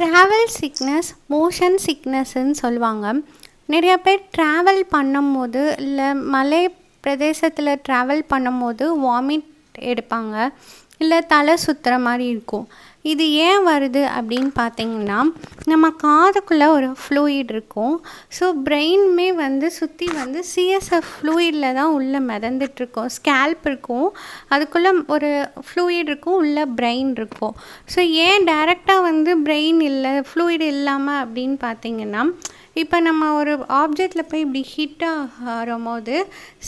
Travel sickness motion சிக்னஸ்ன்னு சொல்லுவாங்க. நிறைய பேர் ட்ராவல் பண்ணும்போது இல்லை மலை பிரதேசத்தில் ட்ராவல் பண்ணும்போது வாமிட் எடுப்பாங்க. இல்லை தலை சுற்றுற மாதிரி இருக்கும். இது ஏன் வருது அப்படின்னு பார்த்தீங்கன்னா நம்ம காதுக்குள்ளே ஒரு ஃப்ளூயிட் இருக்கும். ஸோ பிரெயினுமே வந்து சுற்றி வந்து சிஎஸ்எஃப் ஃப்ளூயிடில் தான் உள்ளே மிதந்துட்டுருக்கும் ஸ்கேல்ப் இருக்கும். அதுக்குள்ளே ஒரு ஃப்ளூயிட் இருக்கும் உள்ளே பிரெயின் இருக்கும். ஸோ ஏன் டைரெக்டாக வந்து பிரெயின் இல்லை ஃப்ளூயிட் இல்லாமல் அப்படின்னு பார்த்தீங்கன்னா இப்போ நம்ம ஒரு ஆப்ஜெக்டில் போய் இப்படி ஹிட் ஆகும் போது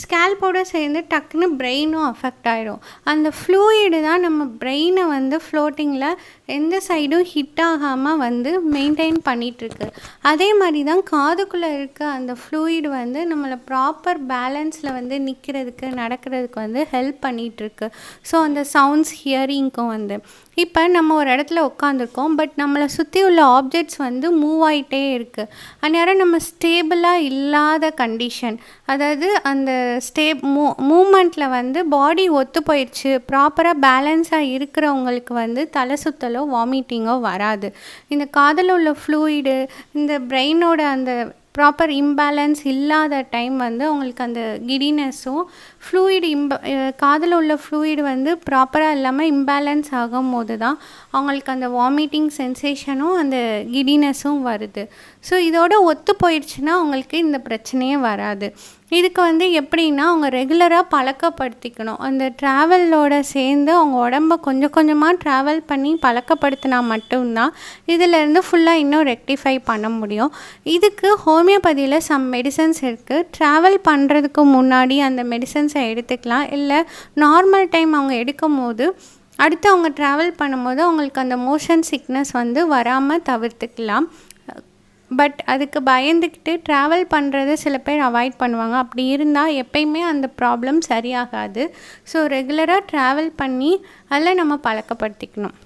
ஸ்கேல்போட சேர்ந்து டக்குன்னு பிரெயினும் அஃபெக்ட் ஆகிடும் அந்த ஃப்ளூயிடு தான் நம்ம பிரெயினை வந்து ஃப்ளோட்டிங்கில் எந்த சைடும் ஹிட் ஆகாமல் வந்து மெயின்டைன் பண்ணிகிட்ருக்கு அதே மாதிரி தான் காதுக்குள்ளே இருக்க அந்த ஃப்ளூயிடு வந்து நம்மளை ப்ராப்பர் பேலன்ஸில் வந்து நிற்கிறதுக்கு நடக்கிறதுக்கு வந்து ஹெல்ப் பண்ணிகிட்ருக்கு ஸோ அந்த சவுண்ட்ஸ் ஹியரிங்க்கும் வந்து. இப்போ நம்ம ஒரு இடத்துல உட்காந்துருக்கோம் பட் நம்மளை சுற்றி உள்ள ஆப்ஜெக்ட்ஸ் வந்து மூவ் ஆகிட்டே இருக்குது அந்நேரம் நம்ம ஸ்டேபிளாக இல்லாத கண்டிஷன் அதாவது அந்த ஸ்டே மூ மூமெண்ட்டில் வந்து பாடி ஒத்து போயிடுச்சு ப்ராப்பராக பேலன்ஸாக இருக்கிறவங்களுக்கு வந்து தலை சுற்றி சுத்தலோ வாமிட்டிங்கோ வராது. இந்த காதில் உள்ள ஃப்ளூயிடு இந்த பிரெயினோட அந்த ப்ராப்பர் இம்பேலன்ஸ் இல்லாத டைம் வந்து அவங்களுக்கு அந்த கிடினஸும் ஃப்ளூயிடு இம்ப காதில் உள்ள ஃப்ளூயிடு வந்து ப்ராப்பராக இல்லாமல் இம்பேலன்ஸ் ஆகும் போது தான் அவங்களுக்கு அந்த வாமிட்டிங் சென்சேஷனும் அந்த கிடினஸும் வருது. ஸோ இதோட ஒத்து போயிடுச்சுன்னா அவங்களுக்கு இந்த பிரச்சனையே வராது. இதுக்கு வந்து எப்படின்னா அவங்க ரெகுலராக பழக்கப்படுத்திக்கணும். அந்த ட்ராவலோட சேர்ந்து அவங்க உடம்ப கொஞ்சம் கொஞ்சமாக ட்ராவல் பண்ணி பழக்கப்படுத்தினா மட்டும்தான் இதிலேருந்து ஃபுல்லாக இன்னும் ரெக்டிஃபை பண்ண முடியும். இதுக்கு ஹோம் ஹோமியோபதியில் சம் மெடிசன்ஸ் இருக்குது ட்ராவல் பண்ணுறதுக்கு முன்னாடி அந்த மெடிசன்ஸை எடுத்துக்கலாம். இல்லை நார்மல் டைம் அவங்க எடுக்கும் போது அடுத்து அவங்க ட்ராவல் பண்ணும்போது அவங்களுக்கு அந்த மோஷன் சிக்னஸ் வந்து வராமல் தவிர்த்துக்கலாம். பட் அதுக்கு பயந்துக்கிட்டு ட்ராவல் பண்ணுறத சில பேர் அவாய்ட் பண்ணுவாங்க. அப்படி இருந்தால் எப்பயுமே அந்த ப்ராப்ளம் சரியாகாது. ஸோ ரெகுலராக ட்ராவல் பண்ணி அதில் நம்ம பழக்கப்படுத்திக்கணும்.